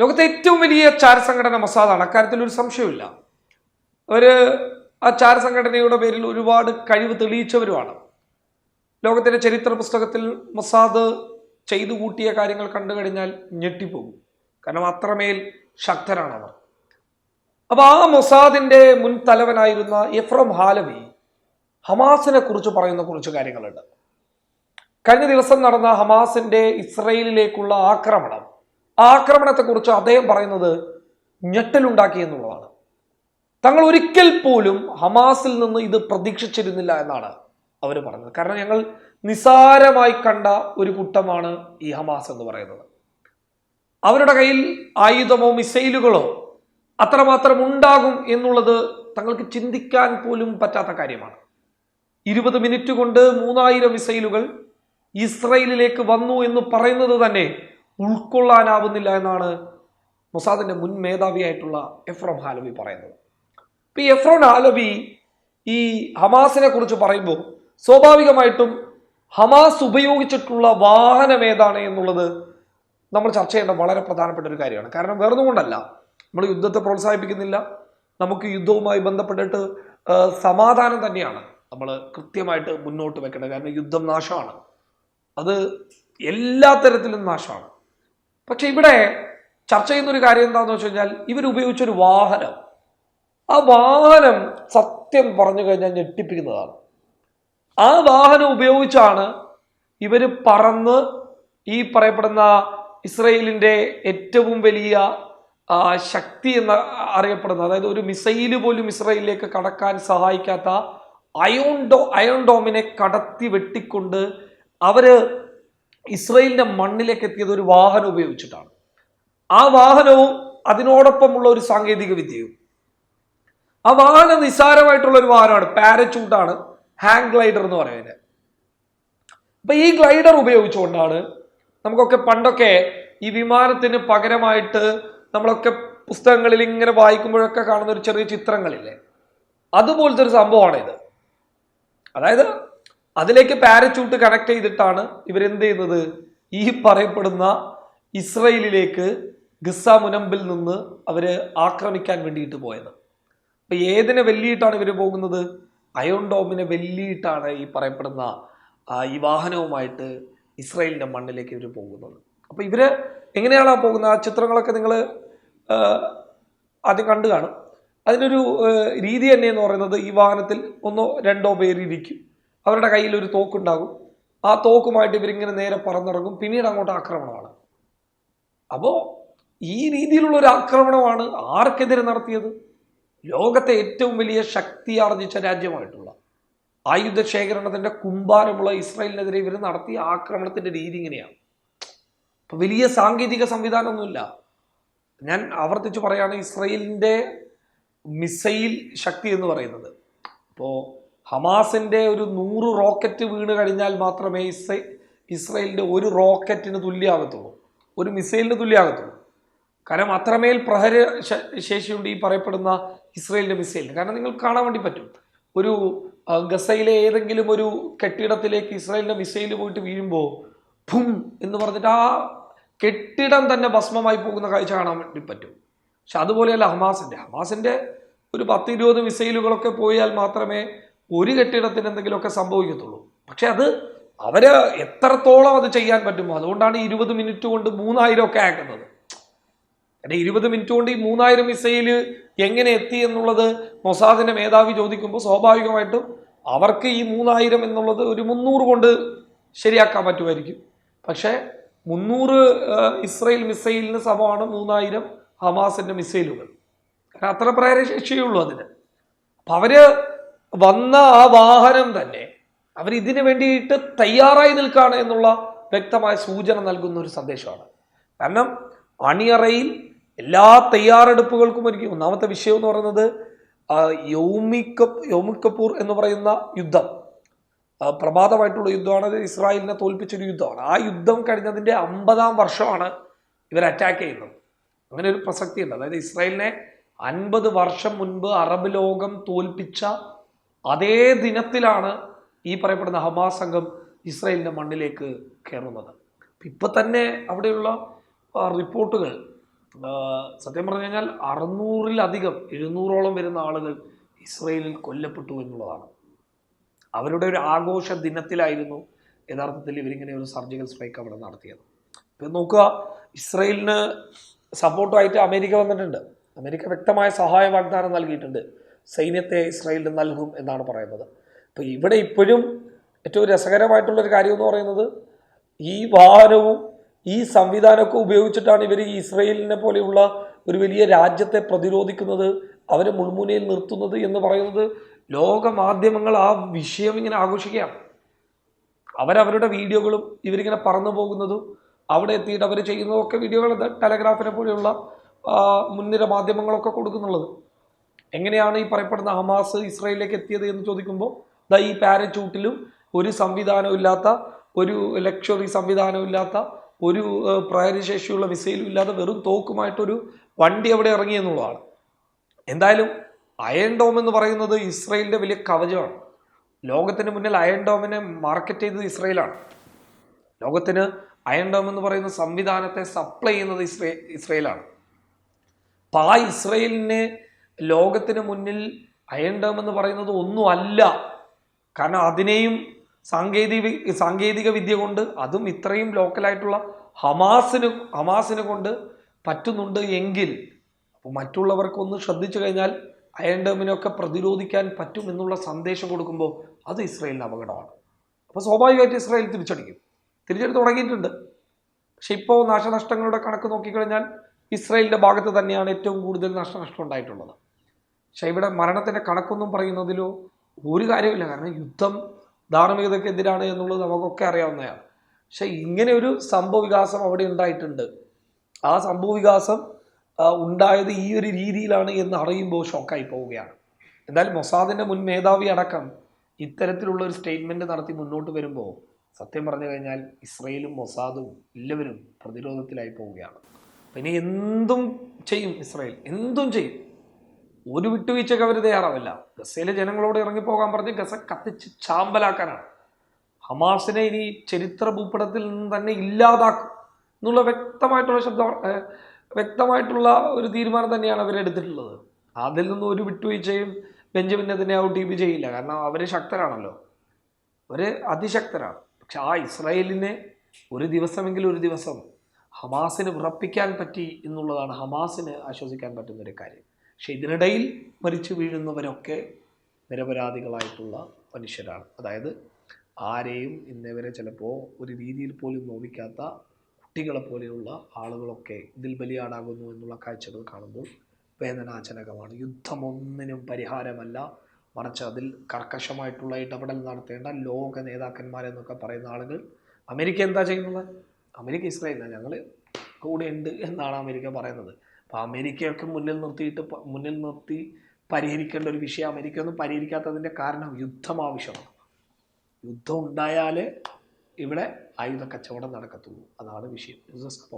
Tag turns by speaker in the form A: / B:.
A: ലോകത്തെ ഏറ്റവും വലിയ ചാരസംഘടന മൊസാദാണ്. അക്കാര്യത്തിൽ ഒരു സംശയമില്ല ഒരു ആ ചാരസംഘടനയുടെ പേരിൽ ഒരുപാട് കഴിവ് തെളിയിച്ചവരുമാണ്. ലോകത്തിന്റെ ചരിത്ര പുസ്തകത്തിൽ മൊസാദ് ചെയ്തു കൂട്ടിയ കാര്യങ്ങൾ കണ്ടു കഴിഞ്ഞാൽ ഞെട്ടിപ്പോകും. കാരണം അത്രമേൽ ശക്തരാണ് അവർ അപ്പോൾ ആ മൊസാദിന്റെ മുൻ തലവനായിരുന്ന എഫ്രം ഹാലവി ഹമാസിനെ കുറിച്ച് പറയുന്ന കുറച്ച് കാര്യങ്ങളുണ്ട്. കഴിഞ്ഞ ദിവസം നടന്ന ഹമാസിന്റെ ഇസ്രയേലിലേക്കുള്ള ആക്രമണം ആക്രമണത്തെക്കുറിച്ച് അദ്ദേഹം പറയുന്നത് ഞെട്ടലുണ്ടാക്കി എന്നുള്ളതാണ് തങ്ങൾ ഒരിക്കൽ പോലും ഹമാസിൽ നിന്ന് ഇത് പ്രതീക്ഷിച്ചിരുന്നില്ല എന്നാണ് അവർ പറഞ്ഞത്. കാരണം ഞങ്ങൾ നിസാരമായി കണ്ട ഒരു കൂട്ടമാണ് ഈ ഹമാസ് എന്ന് പറയുന്നത്. അവരുടെ കയ്യിൽ ആയുധമോ മിസൈലുകളോ അത്രമാത്രം ഉണ്ടാകും എന്നുള്ളത് തങ്ങൾക്ക് ചിന്തിക്കാൻ പോലും പറ്റാത്ത കാര്യമാണ്. ഇരുപത് മിനിറ്റ് കൊണ്ട് മൂന്നായിരം മിസൈലുകൾ ഇസ്രയേലിലേക്ക് വന്നു എന്ന് പറയുന്നത് തന്നെ ഉൾക്കൊള്ളാനാവുന്നില്ല എന്നാണ് മൊസാദിന്റെ മുൻ മേധാവിയായിട്ടുള്ള എഫ്രോം ഹാലബി പറയുന്നത്. ഇപ്പൊ ഈ എഫ്രോൺ ഹാലബി ഈ ഹമാസിനെ കുറിച്ച് പറയുമ്പോൾ സ്വാഭാവികമായിട്ടും ഹമാസ് ഉപയോഗിച്ചിട്ടുള്ള വാഹനം ഏതാണ് എന്നുള്ളത് നമ്മൾ ചർച്ച ചെയ്യേണ്ട വളരെ പ്രധാനപ്പെട്ട ഒരു കാര്യമാണ്. കാരണം വേറൊന്നുകൊണ്ടല്ല നമ്മൾ യുദ്ധത്തെ പ്രോത്സാഹിപ്പിക്കുന്നില്ല നമുക്ക് യുദ്ധവുമായി ബന്ധപ്പെട്ടിട്ട് സമാധാനം തന്നെയാണ് നമ്മൾ കൃത്യമായിട്ട് മുന്നോട്ട് വെക്കേണ്ടത്. കാരണം യുദ്ധം നാശമാണ്. അത് എല്ലാ തരത്തിലും നാശമാണ്. പക്ഷെ ഇവിടെ ചർച്ച ചെയ്യുന്ന ഒരു കാര്യം എന്താണെന്ന് വെച്ച് കഴിഞ്ഞാൽ ഇവരുപയോഗിച്ചൊരു വാഹനം. ആ വാഹനം സത്യം പറഞ്ഞു കഴിഞ്ഞാൽ ഞെട്ടിപ്പിക്കുന്നതാണ്. ആ വാഹനം ഉപയോഗിച്ചാണ് ഇവർ പറന്ന് ഈ പറയപ്പെടുന്ന ഇസ്രയേലിന്റെ ഏറ്റവും വലിയ ശക്തി എന്ന് അറിയപ്പെടുന്ന അതായത് ഒരു മിസൈൽ പോലും ഇസ്രയേലിലേക്ക് കടക്കാൻ സഹായിക്കാത്ത അയോൺ ഡോ അയോൺ ഡോമിനെ കടത്തി വെട്ടിക്കൊണ്ട് അവർ ഇസ്രയേലിന്റെ മണ്ണിലേക്ക് എത്തിയത് ഒരു വാഹനം ഉപയോഗിച്ചിട്ടാണ്. ആ വാഹനവും അതിനോടൊപ്പമുള്ള ഒരു സാങ്കേതിക വിദ്യയും. ആ വാഹനം നിസ്സാരമായിട്ടുള്ള ഒരു വാഹനമാണ്. പാരച്യൂട്ടാണ് ഹാങ് ഗ്ലൈഡർ എന്ന് പറയുന്നത്. അപ്പൊ ഈ ഗ്ലൈഡർ ഉപയോഗിച്ചുകൊണ്ടാണ് നമുക്കൊക്കെ പണ്ടൊക്കെ ഈ വിമാനത്തിന് പകരമായിട്ട് നമ്മളൊക്കെ പുസ്തകങ്ങളിൽ ഇങ്ങനെ വായിക്കുമ്പോഴൊക്കെ കാണുന്ന ഒരു ചെറിയ ചിത്രങ്ങളില്ലേ? അതുപോലത്തെ ഒരു സംഭവമാണ് ഇത് അതായത് അതിലേക്ക് പാരച്യൂട്ട് കണക്ട് ചെയ്തിട്ടാണ് ഇവരെന്ത് ചെയ്യുന്നത്? ഈ പറയപ്പെടുന്ന ഇസ്രയേലിലേക്ക് ഗിസ മുനമ്പിൽ നിന്ന് അവർ ആക്രമിക്കാൻ വേണ്ടിയിട്ട് പോയത്. അപ്പൊ ഏതിനെ വെല്ലിയിട്ടാണ് ഇവർ പോകുന്നത്? അയോൺ ഡോമിനെ വെല്ലിയിട്ടാണ് ഈ പറയപ്പെടുന്ന ഈ വാഹനവുമായിട്ട് ഇസ്രയേലിന്റെ മണ്ണിലേക്ക് ഇവർ പോകുന്നത്. അപ്പോൾ ഇവർ എങ്ങനെയാണ് പോകുന്നത്? ആ ചിത്രങ്ങളൊക്കെ നിങ്ങൾ ആദ്യം കണ്ടു കാണും. അതിനൊരു രീതി തന്നെ എന്ന് പറയുന്നത് ഈ വാഹനത്തിൽ ഒന്നോ രണ്ടോ പേര് ഇരിക്കും. അവരുടെ കയ്യിൽ ഒരു തോക്കുണ്ടാകും. ആ തോക്കുമായിട്ട് ഇവരിങ്ങനെ നേരെ പറന്നിറങ്ങും. പിന്നീട് അങ്ങോട്ട് ആക്രമണമാണ്. അപ്പോൾ ഈ രീതിയിലുള്ള ഒരു ആക്രമണമാണ് ആർക്കെതിരെ നടത്തിയത്? ലോകത്തെ ഏറ്റവും വലിയ ശക്തി ആർജിച്ച രാജ്യമായിട്ടുള്ള ആയുധ ശേഖരണത്തിന്റെ കുമ്പാരമുള്ള ഇസ്രായേലിനെതിരെ ഇവർ നടത്തിയ ആക്രമണത്തിന്റെ രീതി ഇങ്ങനെയാണ്. അപ്പൊ വലിയ സാങ്കേതിക സംവിധാനമൊന്നുമില്ല. ഞാൻ ആവർത്തിച്ച് പറയാണ് ഇസ്രായേലിന്റെ മിസൈൽ ശക്തി എന്ന് പറയുന്നത്. അപ്പോൾ ഹമാസിന്റെ ഒരു നൂറ് റോക്കറ്റ് വീണ് കഴിഞ്ഞാൽ മാത്രമേ ഇസ്രേ ഇസ്രയേലിന്റെ ഒരു റോക്കറ്റിന് തുല്യമാകത്തുള്ളൂ ഒരു മിസൈലിന് തുല്യമാകത്തുള്ളൂ കാരണം അത്രമേൽ പ്രഹര ശേഷിയുണ്ട് ഈ പറയപ്പെടുന്ന ഇസ്രയേലിന്റെ മിസൈലിന്. കാരണം നിങ്ങൾക്ക് കാണാൻ വേണ്ടി പറ്റും. ഒരു ഗസയിലെ ഏതെങ്കിലും ഒരു കെട്ടിടത്തിലേക്ക് ഇസ്രയേലിന്റെ മിസൈൽ പോയിട്ട് വീഴുമ്പോൾ ഭും എന്ന് പറഞ്ഞിട്ട് ആ കെട്ടിടം തന്നെ ഭസ്മമായി പോകുന്ന കാഴ്ച കാണാൻ വേണ്ടി പറ്റും. പക്ഷെ അതുപോലെയല്ല ഹമാസിന്റെ ഹമാസിന്റെ ഒരു പത്തിരുപത് മിസൈലുകളൊക്കെ പോയാൽ മാത്രമേ ഒരു കെട്ടിടത്തിന് എന്തെങ്കിലുമൊക്കെ സംഭവിക്കത്തുള്ളൂ. പക്ഷെ അത് അവർ എത്രത്തോളം അത് ചെയ്യാൻ പറ്റുമോ അതുകൊണ്ടാണ് ഇരുപത് മിനിറ്റ് കൊണ്ട് മൂന്നായിരം ഒക്കെ ആക്കുന്നത്. കാരണം ഇരുപത് മിനിറ്റ് കൊണ്ട് ഈ മൂന്നായിരം മിസൈൽ എങ്ങനെ എത്തി എന്നുള്ളത് മൊസാദിന്റെ മേധാവി ചോദിക്കുമ്പോൾ സ്വാഭാവികമായിട്ടും അവർക്ക് ഈ മൂന്നായിരം എന്നുള്ളത് ഒരു മുന്നൂറ് കൊണ്ട് ശരിയാക്കാൻ പറ്റുമായിരിക്കും. പക്ഷേ മുന്നൂറ് ഇസ്രയേൽ മിസൈലിന് സമമാണ് മൂന്നായിരം ഹമാസിന്റെ മിസൈലുകൾ. കാരണം അത്ര പ്രേരശേഷിയേ ഉള്ളൂ അതിന്. അപ്പം അവർ വന്ന ആ വാഹനം തന്നെ അവർ ഇതിനു വേണ്ടിയിട്ട് തയ്യാറായി നിൽക്കുകയാണ് എന്നുള്ള വ്യക്തമായ സൂചന നൽകുന്ന ഒരു സന്ദേശമാണ്. കാരണം അണിയറയിൽ എല്ലാ തയ്യാറെടുപ്പുകൾക്കും ഒരുക്കി ഒന്നാമത്തെ വിഷയം എന്ന് പറയുന്നത് യൗമിക്ക യൗമിക്കപ്പൂർ എന്ന് പറയുന്ന യുദ്ധം. പ്രഭാതമായിട്ടുള്ള യുദ്ധമാണ്. ഇസ്രായേലിനെ തോൽപ്പിച്ചൊരു യുദ്ധമാണ്. ആ യുദ്ധം കഴിഞ്ഞതിന്റെ അമ്പതാം വർഷമാണ് ഇവർ അറ്റാക്ക് ചെയ്യുന്നത്. അങ്ങനെ ഒരു പ്രസക്തി ഉണ്ട് അതായത് ഇസ്രായേലിനെ അൻപത് വർഷം മുൻപ് അറബ് ലോകം തോൽപ്പിച്ച അതേ ദിനത്തിലാണ് ഈ പറയപ്പെടുന്ന ഹമാസ് സംഘം ഇസ്രയേലിന്റെ മണ്ണിലേക്ക് കയറുന്നത്. ഇപ്പം തന്നെ അവിടെയുള്ള റിപ്പോർട്ടുകൾ സത്യം പറഞ്ഞു കഴിഞ്ഞാൽ അറുന്നൂറിലധികം എഴുന്നൂറോളം വരുന്ന ആളുകൾ ഇസ്രയേലിൽ കൊല്ലപ്പെട്ടു എന്നുള്ളതാണ്. അവരുടെ ഒരു ആഘോഷ ദിനത്തിലായിരുന്നു യഥാർത്ഥത്തിൽ ഇവരിങ്ങനെ ഒരു സർജിക്കൽ സ്ട്രൈക്ക് അവിടെ നടത്തിയത്. ഇപ്പം നോക്കുക ഇസ്രയേലിന് സപ്പോർട്ടായിട്ട് അമേരിക്ക വന്നിട്ടുണ്ട്. അമേരിക്ക വ്യക്തമായ സഹായ വാഗ്ദാനം നൽകിയിട്ടുണ്ട്. സൈന്യത്തെ ഇസ്രായേലിന് നൽകും എന്നാണ് പറയുന്നത്. അപ്പോൾ ഇവിടെ ഇപ്പോഴും ഏറ്റവും രസകരമായിട്ടുള്ളൊരു കാര്യം എന്ന് പറയുന്നത് ഈ വാഹനവും ഈ സംവിധാനമൊക്കെ ഉപയോഗിച്ചിട്ടാണ് ഇവർ ഈ ഇസ്രയേലിനെ പോലെയുള്ള ഒരു വലിയ രാജ്യത്തെ പ്രതിരോധിക്കുന്നത് അവരെ മുൾമുനയിൽ നിർത്തുന്നത് എന്ന് പറയുന്നത് ലോക മാധ്യമങ്ങൾ ആ വിഷയം ഇങ്ങനെ ആഘോഷിക്കുകയാണ്. അവരവരുടെ വീഡിയോകളും ഇവരിങ്ങനെ പറന്നു പോകുന്നതും അവിടെ എത്തിയിട്ട് അവർ ചെയ്യുന്നതൊക്കെ വീഡിയോകൾ ടെലഗ്രാഫിനെ പോലെയുള്ള മുൻനിര മാധ്യമങ്ങളൊക്കെ കൊടുക്കുന്നുള്ളത്. എങ്ങനെയാണ് ഈ പറയപ്പെടുന്ന ഹമാസ് ഇസ്രയേലിലേക്ക് എത്തിയത് എന്ന് ചോദിക്കുമ്പോൾ ദാ ഈ പാരച്ചൂട്ടിലും ഒരു സംവിധാനവും ഇല്ലാത്ത ഒരു ലക്ഷറി സംവിധാനവും ഇല്ലാത്ത ഒരു പ്രയരശേഷിയുള്ള മിസൈലും ഇല്ലാതെ വെറും തോക്കുമായിട്ടൊരു വണ്ടി അവിടെ ഇറങ്ങി എന്നുള്ളതാണ്. എന്തായാലും അയൺ ഡോം എന്ന് പറയുന്നത് ഇസ്രയേലിന്റെ വലിയ കവചമാണ്. ലോകത്തിന് മുന്നിൽ അയൺ ഡോമിനെ മാർക്കറ്റ് ചെയ്തത് ഇസ്രയേലാണ്. ലോകത്തിന് അയൺ ഡോം എന്ന് പറയുന്ന സംവിധാനത്തെ സപ്ലൈ ചെയ്യുന്നത് ഇസ്രേ ഇസ്രയേലാണ്. അപ്പോൾ ആ ഇസ്രയേലിനെ ലോകത്തിന് മുന്നിൽ അയൺ ഡോം എന്ന് പറയുന്നത് ഒന്നുമല്ല. കാരണം അതിനെയും സാങ്കേതിക സാങ്കേതിക വിദ്യ കൊണ്ട് അതും ഇത്രയും ലോക്കലായിട്ടുള്ള ഹമാസിന് ഹമാസിനെ കൊണ്ട് പറ്റുന്നുണ്ട് എങ്കിൽ അപ്പോൾ മറ്റുള്ളവർക്കൊന്ന് ശ്രദ്ധിച്ചു കഴിഞ്ഞാൽ അയൺ ഡോമിനൊക്കെ പ്രതിരോധിക്കാൻ പറ്റും എന്നുള്ള സന്ദേശം കൊടുക്കുമ്പോൾ അത് ഇസ്രയേലിന് അപകടമാണ്. അപ്പോൾ സ്വാഭാവികമായിട്ട് ഇസ്രായേൽ തിരിച്ചടിക്കും. തിരിച്ചടി തുടങ്ങിയിട്ടുണ്ട്. പക്ഷെ ഇപ്പോൾ നാശനഷ്ടങ്ങളുടെ കണക്ക് നോക്കിക്കഴിഞ്ഞാൽ ഇസ്രായേലിന്റെ ഭാഗത്ത് തന്നെയാണ് ഏറ്റവും കൂടുതൽ നാശനഷ്ടം ഉണ്ടായിട്ടുള്ളത്. പക്ഷെ ഇവിടെ മരണത്തിന്റെ കണക്കൊന്നും പറയുന്നതിലോ ഒരു കാര്യമില്ല കാരണം യുദ്ധം ധാർമ്മികതയ്ക്കെതിരാണ് എന്നുള്ളത് നമുക്കൊക്കെ അറിയാവുന്നതാണ്. പക്ഷെ ഇങ്ങനെ ഒരു സംഭവ വികാസം അവിടെ ഉണ്ടായിട്ടുണ്ട്. ആ സംഭവ വികാസം ഉണ്ടായത് ഈ ഒരു രീതിയിലാണ് എന്ന് അറിയുമ്പോൾ ഷോക്കായി പോവുകയാണ്. എന്തായാലും മൊസാദിന്റെ മുൻ മേധാവി അടക്കം ഇത്തരത്തിലുള്ള ഒരു സ്റ്റേറ്റ്മെന്റ് നടത്തി മുന്നോട്ട് വരുമ്പോൾ സത്യം പറഞ്ഞു കഴിഞ്ഞാൽ ഇസ്രയേലും മൊസാദും എല്ലാവരും പ്രതിരോധത്തിലായി പോവുകയാണ്. പിന്നെ എന്തും ചെയ്യും ഇസ്രയേൽ. എന്തും ചെയ്യും. ഒരു വിട്ടുവീഴ്ചയ്ക്ക് അവർ തയ്യാറാവില്ല. ഗസയിലെ ജനങ്ങളോട് ഇറങ്ങിപ്പോകാൻ പറഞ്ഞ് ഗസ കത്തിച്ച് ചാമ്പലാക്കാനാണ്. ഹമാസിനെ ഇനി ചരിത്ര ഭൂപടത്തിൽ നിന്ന് തന്നെ ഇല്ലാതാക്കും എന്നുള്ള വ്യക്തമായിട്ടുള്ള ശബ്ദ വ്യക്തമായിട്ടുള്ള ഒരു തീരുമാനം തന്നെയാണ് അവരെടുത്തിട്ടുള്ളത് അതിൽ നിന്ന് ഒരു വിട്ടുവീഴ്ചയും ബെഞ്ചമിൻ നെതന്യാഹു ഔട്ട് വി ചെയ്യില്ല. കാരണം അവർ ശക്തരാണല്ലോ. അവർ അതിശക്തരാണ്. പക്ഷെ ആ ഇസ്രായേലിനെ ഒരു ദിവസമെങ്കിലും ഒരു ദിവസം ഹമാസിന് ഉറപ്പിക്കാൻ പറ്റി എന്നുള്ളതാണ് ഹമാസിന് ആശ്വസിക്കാൻ പറ്റുന്ന ഒരു കാര്യം. പക്ഷെ ഇതിനിടയിൽ മരിച്ചു വീഴുന്നവരൊക്കെ നിരപരാധികളായിട്ടുള്ള മനുഷ്യരാണ്. അതായത് ആരെയും ഇന്നേവരെ ചിലപ്പോൾ ഒരു രീതിയിൽ പോലും നോവിക്കാത്ത കുട്ടികളെ പോലെയുള്ള ആളുകളൊക്കെ ഇതിൽ ബലിയാടാകുന്നു എന്നുള്ള കാഴ്ചകൾ കാണുമ്പോൾ വേദനാജനകമാണ്. യുദ്ധമൊന്നിനും പരിഹാരമല്ല. മറിച്ച് അതിൽ കർക്കശമായിട്ടുള്ള ഇടപെടൽ നടത്തേണ്ട ലോക നേതാക്കന്മാരെന്നൊക്കെ പറയുന്ന ആളുകൾ. അമേരിക്ക എന്താ ചെയ്യുന്നത്? അമേരിക്ക ഇസ്രായേലില്ല ഞങ്ങൾ കൂടെയുണ്ട് എന്നാണ് അമേരിക്ക പറയുന്നത്. അപ്പോൾ അമേരിക്കയൊക്കെ മുന്നിൽ നിർത്തിയിട്ട് മുന്നിൽ നിർത്തി പരിഹരിക്കേണ്ട ഒരു വിഷയം അമേരിക്ക ഒന്നും പരിഹരിക്കാത്തതിന്റെ കാരണം യുദ്ധം ആവശ്യമാണ്. യുദ്ധം ഉണ്ടായാലേ ഇവിടെ ആയുധ കച്ചവടം നടക്കത്തുള്ളൂ. അതാണ് വിഷയം. News desk